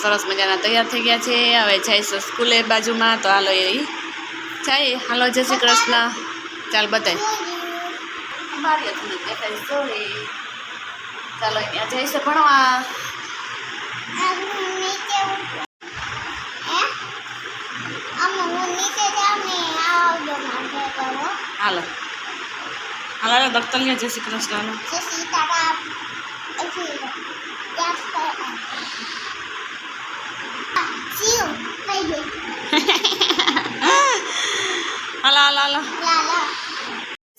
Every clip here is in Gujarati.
સરસ મજાના તૈયાર થઈ ગયા છે. હવે જઈશું સ્કૂલે બાજુમાં. તો હાલો એ જાય. હાલો, જય શ્રી કૃષ્ણ. ચાલ બતાય. ચાલો ત્યાં ભણવા. હાલો. હાલો દફતર જય શ્રી કૃષ્ણ હાલો હાલો હાલો હાલો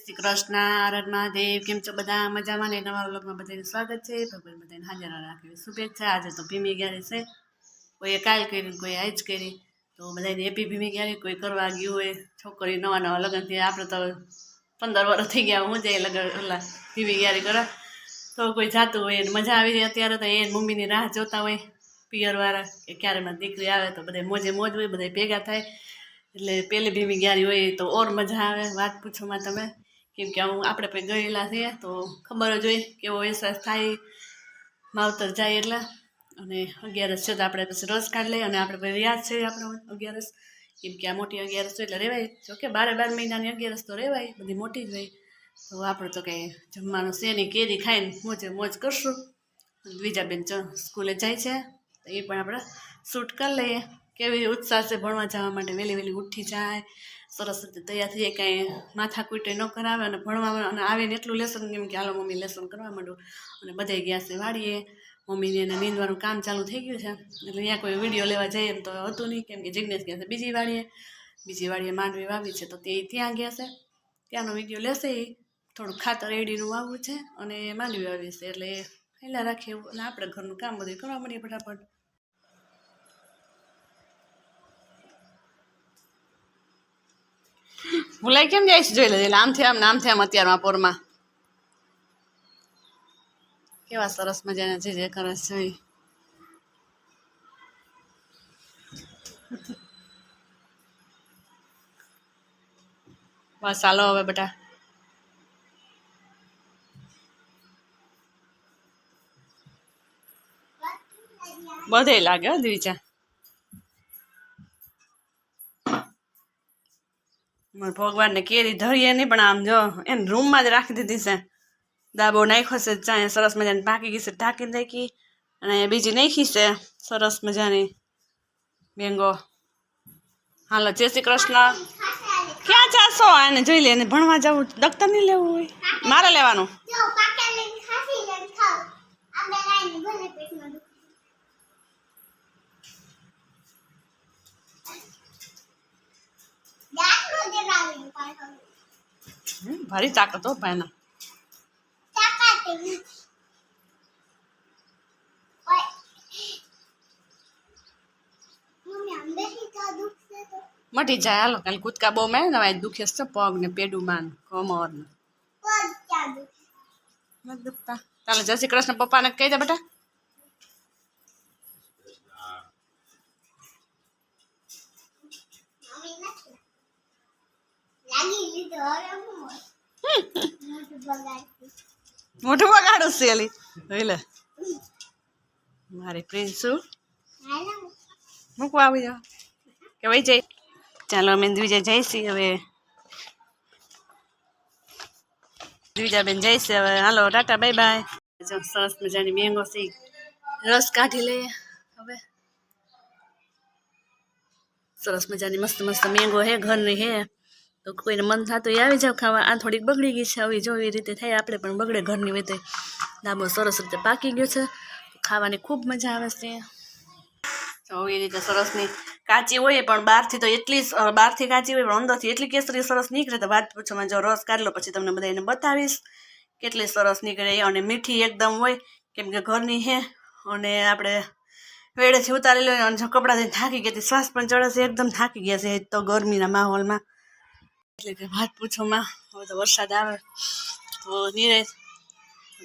શ્રી કૃષ્ણ આરત મહાદેવ કેમ છો બધા? મજામાં ને? નવા વ્લોગમાં બધાનું સ્વાગત છે. ભગવાન બધાને હાજર રાખવી શુભેચ્છા. આજે તો ભીમી ગ્યારી છે. કોઈએ કાલ કરી કોઈ આજ કરી. તો બધાને એપી ભીમી ગ્યારી કોઈ કરવા ગયું હોય, છોકરી નવા નવા લગ્ન થયા. આપણે તો પંદર વર્ષ થઈ ગયા. હું જઈએ લગ્ન, ઓલા ભીમી ગ્યારી કરવા તો કોઈ જાતું હોય, એને મજા આવી જાય અત્યારે તો. એ મમ્મીની રાહ જોતા હોય, પિયરવાળા, કે ક્યારે મારી દીકરી આવે તો બધા મોજે મોજ હોય બધા ભેગા થાય. એટલે પેલી ભીમી ગ્યારી હોય તો ઓર મજા આવે. વાત પૂછોમાં તમે. કેમ કે હું આપણે પણ ગયેલા છીએ તો ખબર જ હોય કેવો અહેસાસ થાય. માવતર જાય એટલે. અને અગિયારસ છે તો આપણે પછી રસ કાઢી લઈએ અને આપણે પછી યાદ છે આપણો અગિયારસ. કેમ કે આ મોટી અગિયારસ એટલે રહેવાય. જોકે બારે બાર મહિનાની અગિયારસ તો રહેવાય, બધી મોટી જ હોય. તો આપણે તો કંઈ જમવાનું છે નહીં, કેરી ખાઈને મોજે મોજ કરશું. બીજા બેન સ્કૂલે જાય છે, તો એ પણ આપણે શૂટ કરી લઈએ. કેવી ઉત્સાહ છે ભણવા જવા માટે? વહેલી વહેલી ઉઠી જાય, સરસ રીતે તૈયાર થઈએ, કાંઈ માથા કૂટે ન કરાવે અને ભણવા અને આવે ને એટલું લેસન એમ કે, હાલો મમ્મી લેસન કરવા માંડું. અને બધાય ગયા છે વાળીએ મમ્મીને એને નીંદવાનું કામ ચાલુ થઈ ગયું છે. એટલે અહીંયા કોઈ વીડિયો લેવા જઈએ એમ તો હતું નહીં, કેમ કે જિજ્ઞેશ ગયા છે બીજી વાડીએ. બીજી વાડીએ માંડવી વાવી છે તો તે ત્યાં ગયા છે. ત્યાંનો વીડિયો લેશે એ થોડું ખાતર એડીનું વાવવું છે અને માંડવી વાવી છે. એટલે પહેલાં રાખીએ અને આપણે ઘરનું કામ બધું કરવા મળીએ ફટાફટ. ભૂલાઈ કેમ જાય છે? જોઈ લેજે. આમથી આમ નામ આમ અત્યારમાં પોરમાં. કેવા સરસ મજાના જે જે કરે છે બસ ચાલો હવે બેટા. બધે લાગે હો દ્વિજા ભગવાનને કેરી ધરીએ નહીં, પણ આમ જો એને રૂમમાં જ રાખી દીધી છે. દાબો નાખ્યો છે, ચાય સરસ મજાની પાકી ગઈ છે ઢાંકી નાખી અને બીજી નાખી છે, સરસ મજાની મેંગો હાલો, જય શ્રી કૃષ્ણ. ક્યાં જાશો? એને જોઈ લે, એને ભણવા જવું દફતર નહીં લેવું હોય. મારે લેવાનું. ભારી તાકાત હો ભાઈના. મટી જાય. હાલો, કાલે કૂદકા બહુ મેં ને, હવે દુખે છે પગ ને પેડું માન કમર ને તાલે જય શ્રી કૃષ્ણ પપ્પાને કહી દે બેટા. મોઢું બગાડું છે એલી જોઈ લે. મારી પ્રિન્સુ મૂકવા આવી જાઓ. કે ભાઈ જઈ. ચાલો અમે દ્વિજા જઈશી હવે. દ્વિજાબેન જઈશે હવે. હાલો, ટાટા બાય બાય જો, સરસ મજાની મેંગો છે રસ કાઢી લઈએ હવે. સરસ મજાની મસ્ત મસ્ત મેંગો હે, ઘરની હે. તો કોઈને મન થતું આવી જાવ ખાવા. આ થોડીક બગડી ગઈ છે. આવી જો એવી રીતે થાય, આપણે પણ બગડે ઘરની રીતે લાંબો સરસ રીતે પાકી ગયો છે. ખાવાની ખૂબ મજા આવે છે. તો એ રીતે સરસની કાચી હોય પણ બહારથી તો એટલી બહારથી કાચી હોય, પણ અંદરથી એટલી કેસરી સરસ નીકળે તો વાત પૂછોમાં જો રસ કાઢી પછી તમને બધા એને બતાવીશ કેટલી સરસ નીકળે અને મીઠી એકદમ હોય, કેમ કે ઘરની હે. અને આપણે વેડેથી ઉતારી લઈએ અને કપડાથી થાકી હતી શ્વાસ પણ ચડે છે, એકદમ થાકી ગયા છે. તો ગરમીના માહોલમાં એટલે કે વાત પૂછોમાં, હવે તો વરસાદ આવે, તો નિરાય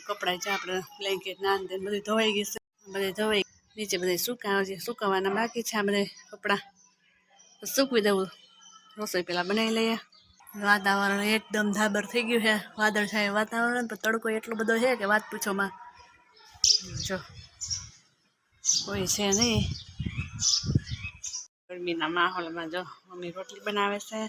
કપડાં છે આપણે બ્લેન્કેટ ના અંદર બધી ધોવાઈ ગઈ છે, બધી ધોવાઈ નીચે બધા સુકાવા છે સુકાવાના બાકી છે આ બધા કપડાં. સૂકવી દઉં, રસોઈ પહેલાં બનાવી લઈએ. વાતાવરણ એકદમ ધાબર થઈ ગયું છે, વાદળ થાય વાતાવરણ, પણ તડકો એટલો બધો છે કે વાત પૂછોમાં. જો, કોઈ છે નહીં. ગરમીના માહોલમાં જો મમ્મી રોટલી બનાવે છે.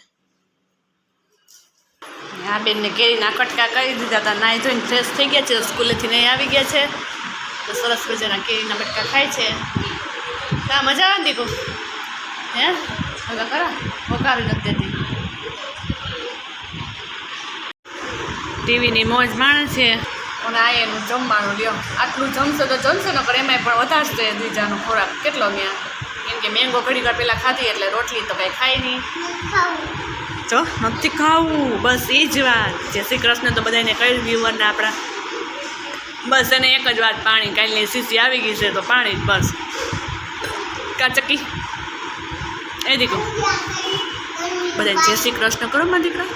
આ બેનને કેરીના કટકા કરી દીધા હતા. નાઈ ધોઈને ફ્રેશ થઈ ગયા છે. સ્કૂલેથી નહીં આવી ગયા છે. તો સરસ મજાના કેરીના બટકા ખાય છે. હા મજા આવે ને દીકુ? હે? હવે ખરા વકારી નથી દેતી. ટીવીની મોજ માણે છે. પણ આ એનું જમવાનું લ્યો. આટલું જમશો તો જમશો ને પણ એમાંય પણ વધારશે દ્વિજાનો ખોરાક. કેટલો ત્યાં કેમ કે મેંગો ઘડી વાર પહેલાં ખાધી એટલે રોટલી તો કાંઈ ખાય નહીં. જો નથી ખાવું. બસ એ જ વાત. જય શ્રી કૃષ્ણ તો બધાને કહ્યું વ્યુવરને આપણા. બસ એને એક જ વાત પાણી કાલની સીસી આવી ગઈ છે તો પાણી જ બસ. કાચકી એ દીકરો. બધાને જય શ્રી કૃષ્ણ કરો માં દીકરા.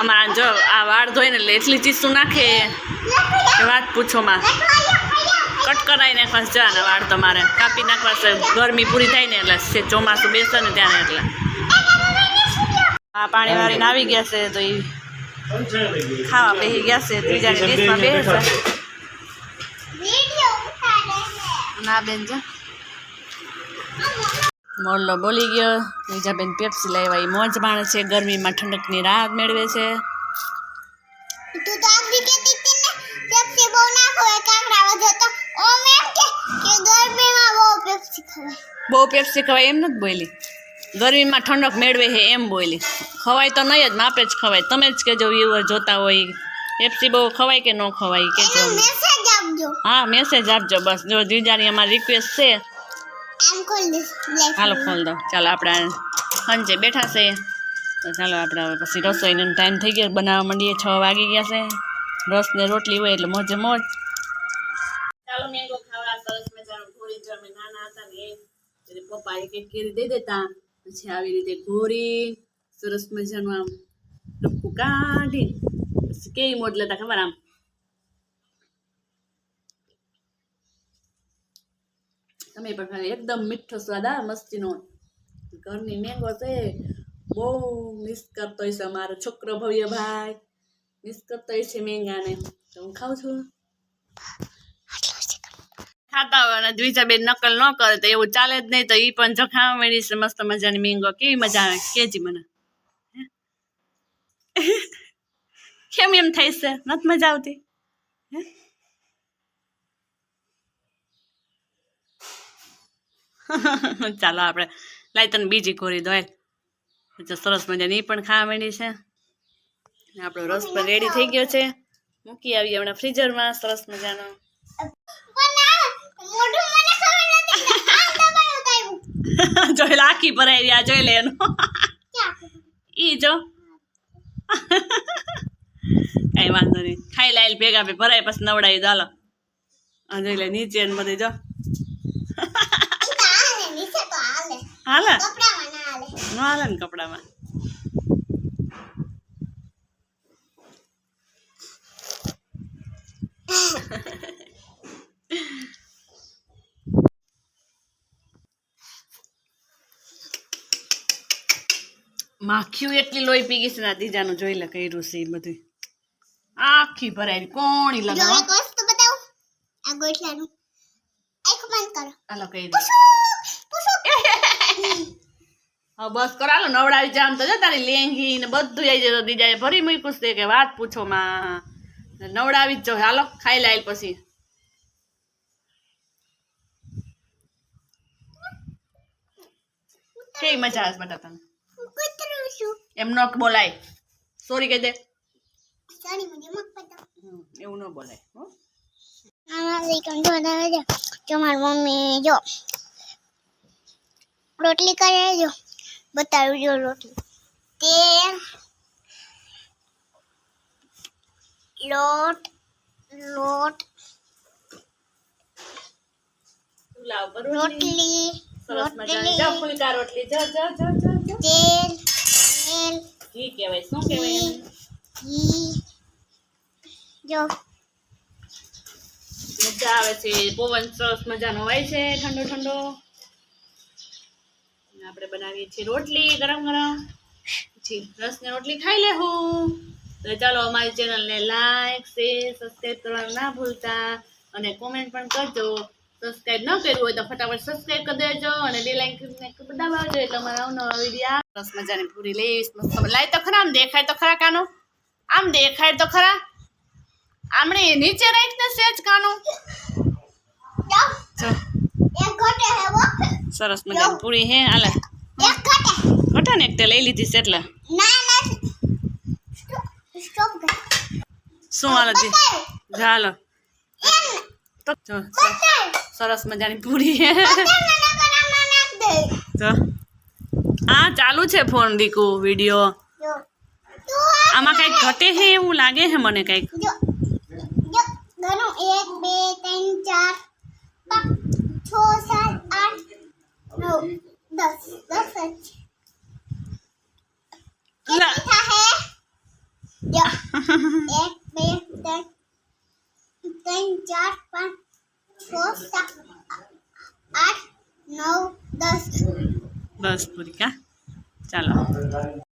અમારા જો આ વાળ ધોઈને એટલે એટલી ચીસું નાખે. વાત પૂછો પૂછોમાં કટ કરાવી નાખવા છે જવાના વાળ તમારે કાપી નાખવા છે. ગરમી પૂરી થાય ને એટલે ચોમાસું બેસે ને ત્યારે એટલે. આ પાણી વાળીને આવી ગયા છે તો એ ખાવા બેસી ગયા છે ત્રીજાની ડીશમાં બેસે. ના બેન જો. મોરલો બોલી ગયો. બીજા બેન પેપ્સી લાવ્યા. એ મોજ માણે છે ગરમીમાં ઠંડકની રાહત મેળવે છે તું તો આગળ કહેતી હતી ને પેપ્સી બહુ ના ખવાય કાંકરા વધે તો ઓમ એમ કે કે ગરમીમાં બહુ પેપ્સી ખવાય બહુ પેપ્સી ખવાય એમ નથી બોલી ગરમીમાં ઠંડક મેળવે છે એમ બોલી ખવાય તો નહીં જ માપે જ ખવાય. તમે જ કહેજો વ્યુઅર જોતા હોય પેપ્સી બહુ ખવાય કે ન ખવાય કહેજો. એનો મેસેજ આપજો. હા મેસેજ આપજો બસ. જો જીજાની અમારી રિક્વેસ્ટ છે. હાલો ખોલ દો ચાલો આપણે સાંજે બેઠા છે. તો ચાલો આપણે હવે પછી રસોઈનો ટાઈમ થઈ ગયો. બનાવવા માંડીએ છ વાગી ગયા છે. રસ ને રોટલી હોય એટલે મોજે મોજ. ચાલો મેંગો ખાવા સરસ મજાનું પૂરી જમે નાના હતા ને એટલે પપ્પા કંઈક કેરી દઈ દેતા. પછી આવી રીતે ઘોરી, સરસ મજાનું આમ ટપકું કાઢી, પછી કેવી મોટ લેતા ખબર આમ. તમે પણ ખાલી એકદમ મીઠો સ્વાદ આવે મસ્તીનો. ઘરની મેંગો છે, બહુ મિસ કરતો છે અમારો છોકરો ભવ્ય ભાઈ મિસ કરતો છે મેંગાને. તો હું ખાઉં છું. ખાતા હોય અને દ્વિજાબેન નકલ ન કરે તો એવું ચાલે જ નહીં તો એ પણ જો ખાવા મળી છે મસ્ત મજાની મેંગો. કેવી મજા આવે? કેજી મને. કેમ એમ થાય છે? નથી મજા આવતી? ચાલો આપણે લાઈ તને બીજી કોરી દોય. સરસ મજાની એ પણ ખાવા માંડી છે. આપણો રસ પણ રેડી થઈ ગયો છે. મૂકી આવીએ હમણાં ફ્રીઝરમાં સરસ મજાનો પણ આ મોઢું મને ખબર નથી ને આમ દબાયું આખી ભરાઈ આ જોઈ લે એનો. ઈ જો. કઈ વાંધો નહીં. ખાઈ લાઈલ ભેગા ભે ભરાય, પછી નવડાવી દાલો જોઈ લે, નીચે ને બધે, જો. હાલે? ન હાલે ને કપડામાં? માખીઓ એટલી લોહી પી ગઈ છે ના ત્રીજાનું જોઈ લે કર્યું છે એ બધું. આખી ભરાય કોણી લગાવો? એક આ ગોઠલાનું. આંખ બંધ કરો. હાલો કહી દે બસ નવડાવી જામ તો જો તારી લેંગી ને બધું આવી જતો દીજાએ ભરી મૂક્યું છે કે વાત પૂછો માં. નવડાવી જ જો હાલો ખાઈ લાયેલ પછી. કેવી મજા આવે બેટા તને? છું એમ ન બોલાય. સોરી કહી દે. સોરી મને મત પતા એવું ન બોલાય હો. આમાં જો દાદા જો જો મારી મમ્મી જો. રોટલી કરે જો બતાવું જો રોટલી. તેલ લોટ લોટ તું લાવ પર રોટલી. રોટલી સરસ મજાની. રોટલી. જો ફુલકા રોટલી. જો જો જો જો જો. તેલ તેલ ઘી કહેવાય શું કહેવાય? ઘી જો. મજા આવે છે પવન સરસ મજાનો હોય છે ઠંડો ઠંડો. આપણે બનાવીએ છીએ રોટલી ગરમ ગરમ. પછી રસને રોટલી ખાઈ લેવું તો ચાલો અમારી ચેનલને લાઈક શેર સબસ્ક્રાઈબ કરવાનું ના ભૂલતા. અને કોમેન્ટ પણ કરજો. સબસ્ક્રાઈબ ન કર્યું હોય તો ફટાફટ સબસ્ક્રાઇબ કરી દેજો અને બે લાઈન દબાવજો એટલે અમારા નવા વીડિયો સરસ મજાની પૂરી લઈશ. લાઈ તો ખરા આમ દેખાય તો ખરા કાનો? આમ દેખાય તો ખરા? આમણે નીચે રાખને સેજ કાનો? એક ઘટે હે વો સરસ મજાની પૂરી હે હાલે. એક ઘટે ઘટા ને એક તે લઈ લીધી છે એટલે. ના ના સ્ટોપ કર. શું હાલે તી ચાલો એમ તો જો બતાય સરસ મજાની પૂરી હે બતાય મને કરામાં નાખ દે તો આ ચાલુ છે ફોન દીકુ વીડિયો જો તું આ આમાં કંઈક ઘટે છે એવું લાગે છે મને કંઈક જો જો ગણો એક બે ત્રણ ચાર પાંચ છ સાત આઠ નવ દસ દસ જ લા. થાય જો એક બે ત્રણ ત્રણ ચાર પાંચ છ સાત આઠ નવ દસ. દસ પૂરી કા? ચાલો.